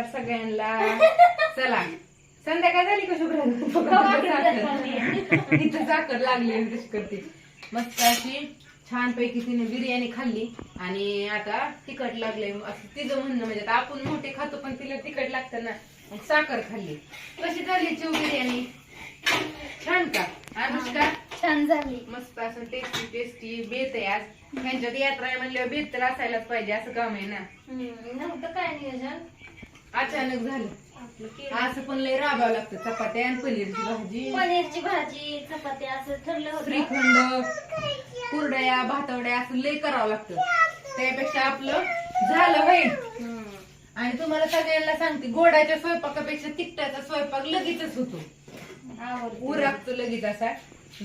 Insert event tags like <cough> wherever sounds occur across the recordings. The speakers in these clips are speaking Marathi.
नमस्कार सगळ्यांना. चला. संध्याकाळ झाली का शुभ्र? इथं साखर लागली ब्रश करते. मस्त अशी छान पैकी तिने बिर्याणी खाल्ली. आणि आता तिखट लागले असं तिचं म्हणणं म्हणजे आता आपण मोठे खातो पण तिला तिखट लागतं ना. मग साखर खाल्ली. कशी झाली चिव बिर्याणी? छान का? अनुष्का? छान झाली. मस्त असं टेस्टी टेस्टी बेत आहे आज. त्यांच्यात यात्रा आहे म्हणल्यावर बेत तर असायलाच पाहिजे असं काम आहे ना. नव्हतं काय नियोजन? अचानक झालं. असं पण लय राबावं लागतं. चपात्या आणि पनीरची भाजी. पनीरची भाजी चपाती असं ठरलं श्रीखंड कुरड्या भातवड्या असं लय करावं लागतं. त्यापेक्षा आपलं झालं होईल. आणि तुम्हाला सगळ्यांना सांगते गोडाच्या स्वयंपाकापेक्षा तिखटाचा स्वयंपाक लगेचच होतो. उरागतो लगेच असा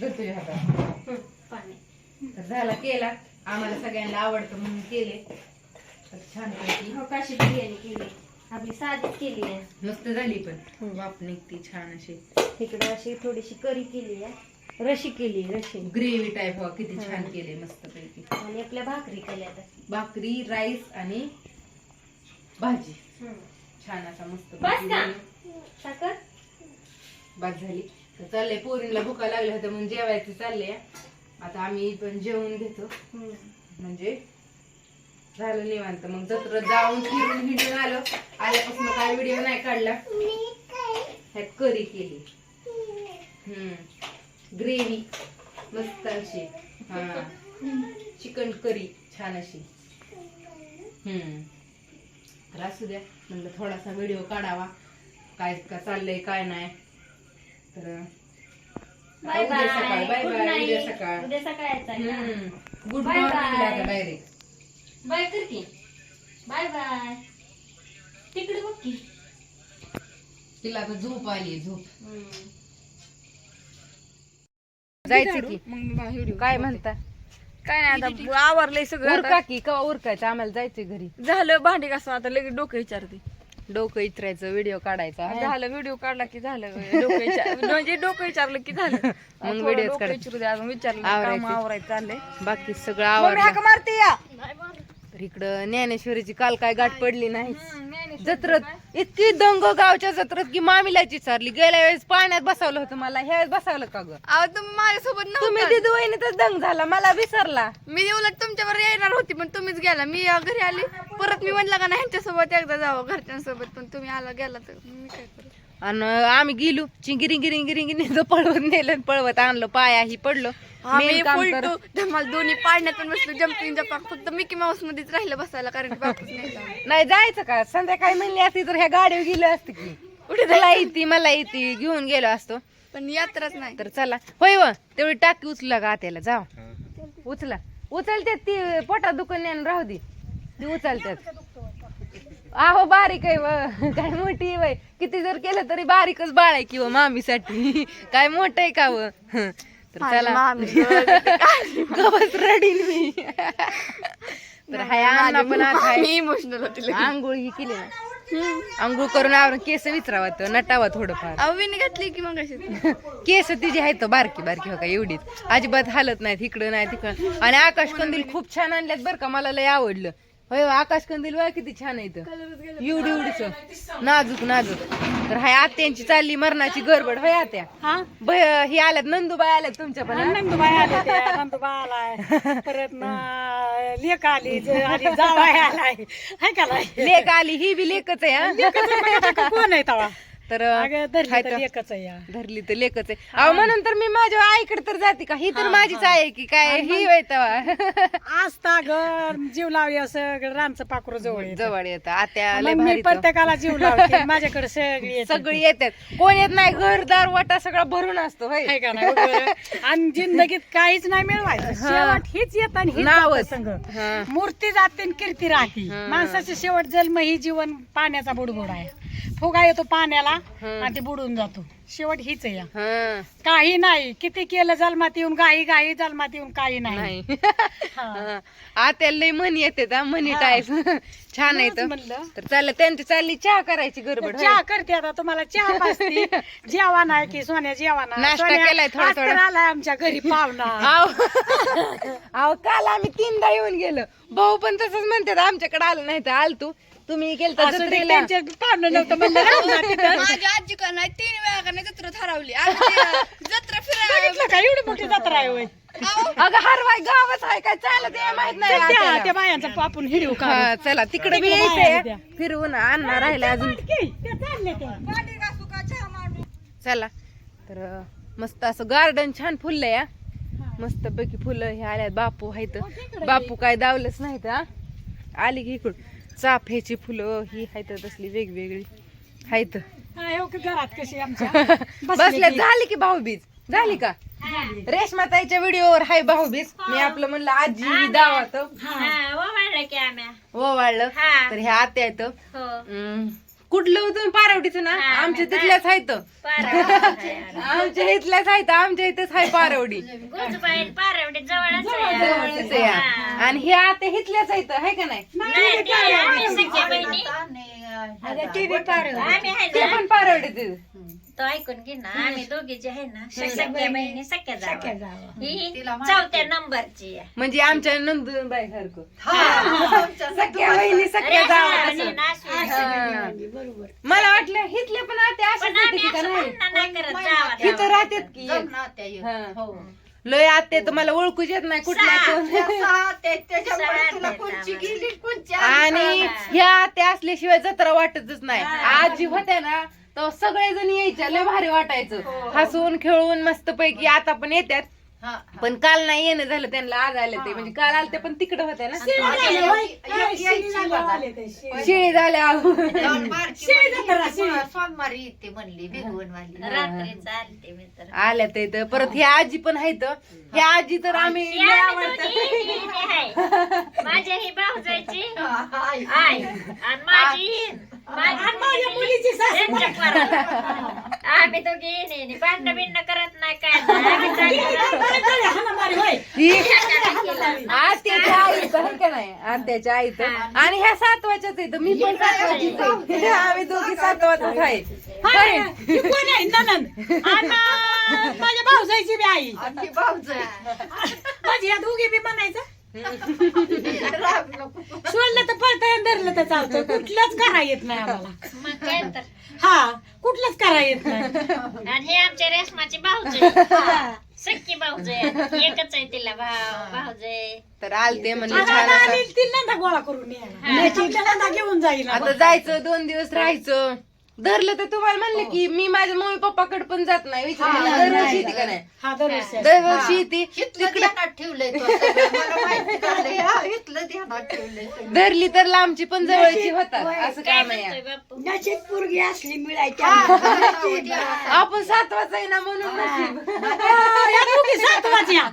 धर तुझ्या हातात. झाला केला. आम्हाला सगळ्यांना आवडतं म्हणून केले. तर छान पैकी. हो काशी बिर्याणी केली. आपली साधीच केली आहे. मस्त झाली पण. वाप निघती छान अशी. तिकडे अशी थोडीशी करी केली आहे. रशी केली रशी. ग्रेव्ही टाईप हो किती छान केले मस्त पैकी आणि आपल्या भाकरी केल्या आता भाकरी राईस आणि भाजी. छान असा मस्त बस पैकी का? बनवून साखर? बाद झाली. तर चाललंय पोरींला भुका लागल्या होत्या म्हणून जेवायचं चाललंय. आता आम्ही पण जेवून घेतो. हम्म. म्हणजे झालं निवांत. मग जत्र जाऊन फिरून हिंडून आलो. आल्यापासून काय व्हिडिओ नाही काढला. ह्यात करी केली. हम्म. ग्रेव्ही. मस्त अशी. हा. Chicken curry. छान अशी. हम्म. तर असू द्या. म्हणलं थोडासा व्हिडिओ काढावा. काय का चाललंय काय नाही. तर बाय उद्या सकाळ. बाय बाय गुड बाय उद्या सकाळ गुड मॉर्निंग. डायरेक्ट बाय कर की बाय बाय. तिकडे बघ की. तिला आता झोप आली झोप. जायचं की. काय म्हणता? काय नाही आता आवरलंय सगळं उरका की कवा उरकायचं? आम्हाला जायचंय घरी. आता. झालं भांडी कसं आता लगेच डोकं विचारते. डोकं इचरायचं व्हिडिओ काढायचा हा? झालं व्हिडिओ काढला की झालं डोकं विचार <laughs> म्हणजे डोकं विचारलं की झालं. थोडं videos डोकं काढ. विचारू दे अजून विचारलं आवरायचं. काम आवरायचं. चाललंय. बाकी सगळं मम्मी हाक मारते या. इकडं ज्ञानेश्वरीची काल काय गाठ पडली नाही. जत्रत इतकी दंग गावच्या जत्रत की मामीलाच विचारली गेल्या वेळेस पाण्यात बसवलं होतं मला ह्या वेळेस बसवलं का ग? अहो तुम्ही माझ्यासोबत तुम्ही नव्हता दिदू वहिनीतच दंग झाला मला विसरला. मी उलट तुमच्यावर येणार होती पण तुम्हीच गेला. मी अं, घरी आली. परत मी म्हणलं का नाही ह्यांच्यासोबत एकदा जावं घरच्यांसोबत. पण तुम्ही आला गेला तर मी काय करू? आणि आम्ही गेलो चिंगिरी गिरी गिरी गिरी पळवत नेलं पळवत आणलं पायाही पडलो. आम्ही धमाल दोन्ही पाडण्यात पण बसलो जम्पिंग जपाक फक्त मिकी माऊस मध्येच राहिलं बसायला कारण की बापूच नाही जायचं का? संध्याकाळी म्हणली असती तर ह्या गाडीवर गेलो असते की. कुठे तुला येते मला येते घेऊन गेलो असतो. पण यात्राच नाही. तर चला. होय व तेवढी टाकी उचला का आत्याला जाव. उचला. उचलते ती पोटात दुकान राहू दे. ती उचलतात आहो बारीक आहे व. काय मोठी आहे वय. किती जर केलं तरी बारीकच बाळ आहे की व मामीसाठी. काय मोठं आहे का व? तर चला. <laughs> गवस रडीन मी. तर हाय अण्णा पण आज हाय. मी इमोशनल होती आंघोळ ही केली ना. आंघोळ करून आवरून केस विचरावा तर नटावा थोडंफार. अविनी घातली की मग अशी <laughs> केस तिची आहेत बारकी बारकी हो का एवढीच. अजिबात हालत नाहीत इकडं नाही तिकडं. आणि आकाश कंदील खूप छान आणल्यात बरं का मला लय आवडलं. होय आकाश कंदील बघा किती छान आहे इथं. एवढी एवढीच नाजूक नाजूक. तर हाय आत्यांची चालली मरणाची गडबड. होय आत्या? हा? ही आल्यात नंदुबाई आल्यात तुमच्या पण? नंदुबाई आले ते नंदुबाई आलाय. परत ना लेक आली ज- आणि जावाई आलाय. हाय का नाही? लेक आली ही बी लेकच आहे हा? कोण आहे तवा? तर लेकच आहे. धरली तर लेकच आहे. अहो म्हणून तर मी माझ्या आईकडे तर जाते का? ही तर माझीच आहे की काय? ही <laughs> आस्ता घर जीव लावली असं रामचं पाखरू जवळ. जवळ येतं. आत्या मी. प्रत्येकाला जीव लावते. <laughs> माझ्याकडे सगळी. सगळी येतात. कोण येत नाही? घरदार वाटा सगळा भरून असतो बरोबर? आणि जिंदगीत काहीच नाही मिळवायचं. हीच येत आणि संग हा. मूर्ती जाते कीर्ती राहते हा. माणसाचे शेवट जन्म ही जीवन पाण्याचा बुडबुड आहे. फुगा येतो पाण्याला. आणि ते बुडून जातो. शेवट हीच आहे हा. काही नाही. किती केलं जन्मात येऊन गाई गाई जन्मात येऊन काही नाही. नाही. हा. आत्याला मनी येते दा मनी हा. टाईप छान आहे तर म्हणलं. तर चाललं त्यांची चालली चहा करायची गडबड चहा करते आता तुम्हाला चहा पाजते <laughs> जेवण आहे की सोन्या जेवण आहे. नाश्ता सोन्या केलाय थोडा आज तर थोडा. आलाय आमच्या घरी पाहुणा. <laughs> आव. आव काल आम्ही तीनदा येऊन गेलो. भाऊ पण तसंच म्हणतात आमच्याकडे आलं नाही तर आल तू. तुम्ही गेलता असं ते जत्रेला त्यांच्या पाहुणं नव्हतं म्हणलं तिथं. <laughs> आजी का नाही तीन वेळा का नाही जत्रा ठरवली. आम्ही ते जत्रा फिरायला बघितलं का? एवढी मोठी जत्रा आहे होय. अगं हरवाय गावच आहे काय? चालत आहे माहीत नाही त्या. त्या बायांचा हिडीव का हा चला तिकडे बी यायचंय. फिरवून आणणार राहिले अजून. चालले ते. चला. तर अं, मस्त असं गार्डन छान फुललंय या मस्त पैकी फुलं हे आल्यात बापू आहेत. बापू काय दावलंच नाही तर आली की इकडून. चाफ्याची फुलं ही आहेत तसली वेगवेगळी. आहेत हा, हो की घरात कशी आमच्या? <laughs> बसले. झाली की भाऊबीज. झाली का? रेशमा ताईच्या व्हिडिओवर हाय भाऊबीज. मी आपलं म्हणलं आजी दावात. ओवाळलं. हा. तर ह्या आत्या आहेत. हो. हम्म. कुठलं होतं? पारवडीचं ना? आमच्या तिथल्याच आहेत. आमच्या इथल्याच आहेत. आमच्या इथेच आहे पारवडी. गुजबाई पारवडी जवळच जवळच आहे. या. आणि हे आता इथल्याच आहेत आहे का नाही? ते पण पारवडी तो ऐकून घे ना आम्ही दोघी जे आहे ना सख्या बहिणी सख्या जावा ही चौथ्या नंबरची आहे. म्हणजे आमच्या नंदुबाई सारखं. सख्या बहिणी सख्या जावा आणि तसं. नाशिक. हा. मला वाटलं हिथले पण आता पण आम्ही असं नाही? करत जावा जावा. राहतात की हा. लय आते तर मला ओळखूच येत नाही कुठल्या कोण. आणि ह्या त्या असल्याशिवाय जत्रा वाटतच नाही. आजी होत्या ना तर सगळेजण यायच्या लय भारी वाटायचं. हसून खेळून मस्त पैकी आता पण येतात पण काल नाही येणं झालं त्यांना आज आले ते. म्हणजे काल आले ते पण तिकडे होते ना. शिळी झाल्या सोमवारी येते म्हणली भिगवणवाली. रात्री चालते मी तर. आल्या ते इथं. परत ह्या आजी पण आहेत. ह्या आजी तर आम्ही. माझ्या ही भाऊजायची. <laughs> आई. आणि माझी माझी मुलीची त्यांच्या पोराला. आम्ही भांडण बिंड करत नाही काय ही आत्याच्या आईचं आहे का नाही? आत्याच्या आईचं. आणि ह्या सातवाच्याच आहेत. मी पण सातवाचीच आहे. आम्ही दोघी सातवाचाच आहे. हाय, ही कोण आहे? ननंद. आणि माझ्या भाऊजाईची बी आई. माझी या दोघी बी म्हणायचं? सोडलं तर पळता धरलं तर चालतं कुठलंच करा येत नाही आम्हाला. मग काय तर. हा कुठलंच करा येत नाही. <laughs> आणि हे आमच्या रेशमाची भाऊज सख्खी भाऊज एकच आहे तिला भाऊ भाऊज तर आलते म्हणले छान असं. गोळा करून यायला घेऊन जाईल. आता जायचं दोन दिवस राहायचं. धरलं तर तुम्हाला म्हणलं की मी माझ्या मम्मी पप्पाकडे पण जात नाही विचारलं. दरवर्षी येते का नाही? हा दरवर्षी दरवर्षी येते. इथलं ध्यानात ठेवलंय तो सगळं. मला माहिती झालंय. <laughs> हा, इथलं ध्यानात ठेवलंय सगळं. धरली तर लांबची पण जवळची होतात असं काय आहे. म्हणतोय बापू आपण सात आहे ना म्हणून नशीब. सातवाची या.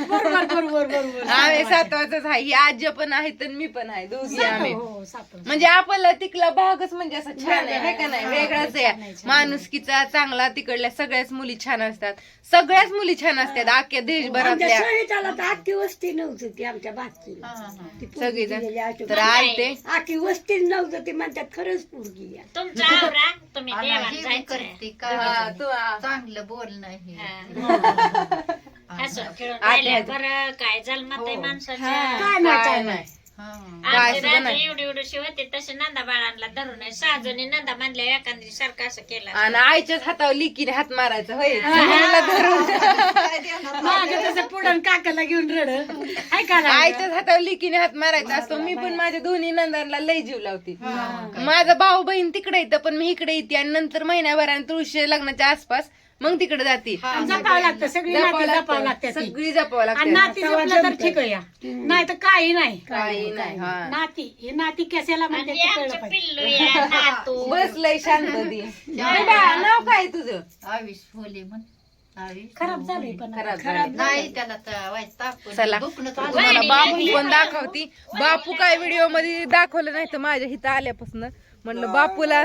बरोबर बरोबर बरोबर. आम्ही सातवाच. आहे. ही आजी पण आहेत आणि मी पण आहे. दोघी आम्ही. हो म्हणजे आपला तिकला भागच म्हणजे असं छान आहे. है का नाही? वेगळाच आहे. माणुसकीचा चांगला तिकडल्या सगळ्याच मुली छान असतात. सगळ्याच मुली छान असतात. अख्ख्या देशभरातल्या आखी वस्ती नव्हती ती आमच्या हा, हा. सगळीजण. तर आलते आखी वस्ती नव्हतं ती म्हणतात खरंच पोरगी आहे. तुमचा आवरा तुम्ही आणि देवाला ही बी जायचं करते हा, का तू आ- चांगलं बोलणं हे. खेळून बरं काय जन्मात आहे माणसाच्या काय नाही काय नाही. हा. काय आमची सुद्धा रात्री नाही. एवढी एवढीशी होते तसे नंदा बाळांना धरून आहे. सहा जणी नंदा मानल्या एखादी सारखं असं केलं आणि आईच्याच हातावर लिकीने हात मारायचा होय. मला धरून. माझं तसं पुढं काकाला घेऊन रड. ऐका ना आईच्याच हातावर लिकीने हात मारायचा असतो. मी पण माझ्या दोन्ही नंदांना लय जीव लावते. माझा भाऊ बहीण तिकडे येतं पण मी इकडे येते आणि नंतर महिन्याभराने तुळशी लग्नाच्या आसपास मग तिकडे जाते. जपावं लागतं सगळी नाती जपावं लागतं. सगळी जपावं आणि लागते नाती जपलं तर ठीक आहे नाही तर काही नाही. काही नाही हा. नाती हे नाती कशाला म्हणते आणि ते कळलं आमचं पाहिजे. पिल्लू या नातू. बस लय शांत ती. <laughs> नाव काय तुझं? आयुष होली म्हण. खराब झालंय पण खराब झालं नाही त्याला तर वाईट ताप चला. दुखणं तर तुम्हाला बापू पण दाखवती. बापू काय व्हिडिओमध्ये दाखवलं नाही तर माझ्या इथं आल्यापासून म्हणलं बापूला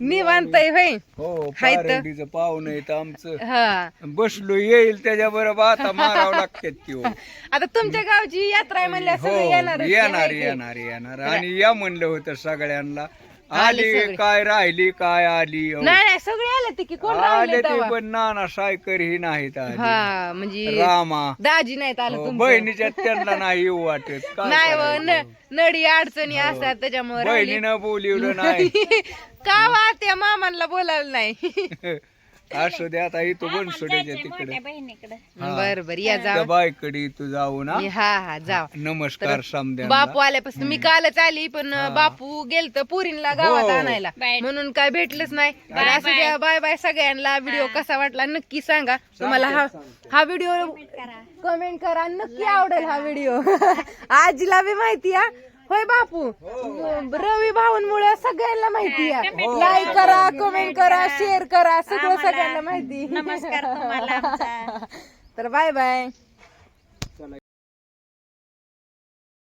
निवांतय होय हो हाय तर. पारंडीचं पाहुणं येत आमचं. हा. बसलो येईल त्याच्या बरोबर आता मारावं लागतात की हो. <laughs> आता तुमच्या गावची यात्रा आहे म्हणल्या हो सगळे येणार येणार येणार. येणार आणि या म्हणलं होतं सगळ्यांना आले. काय राहिली काय आली? अहो. नाही नाही सगळे आले ते की कोण आले राहिले ते तेव्हा? पण नाना सायकर ही नाहीत आली. हा म्हणजे रामा. दाजी नाहीत आलं हो, तुमचं. बहिणीच्या त्यांना नाही येऊ वाटत. <laughs> काय नाही व करायचं? न- नडी अडचणी असतात त्याच्यामुळे. बहिणीनं बोलिवलं नाही. <laughs> का वा त्या मामांना बोलावलं नाही? <laughs> असू दे आता इथं बनसोड्याच्या तिकडे. बहिणीकडे. बर बर या त्या जा बायकडे तू जाऊ ना. हा हा जाव नमस्कार समद्या बापू आल्यापासून मी कालच आली पण बापू गेलत पुरीला गावात हो. आणायला म्हणून काय भेटलंच नाही. तर असू द्या बाय बाय सगळ्यांना. व्हिडिओ कसा वाटला नक्की सांगा. तुम्हाला हा हा व्हिडिओ कमेंट करा. नक्की आवडेल हा व्हिडिओ. <laughs> आजीला बी माहिती आहे होय बापू? रवी भाऊंमुळे सगळ्यांना माहिती आहे. लाईक करा कमेंट करा. शेअर करा सगळं सगळ्यांना माहिती. नमस्कार. <laughs> तर बाय बाय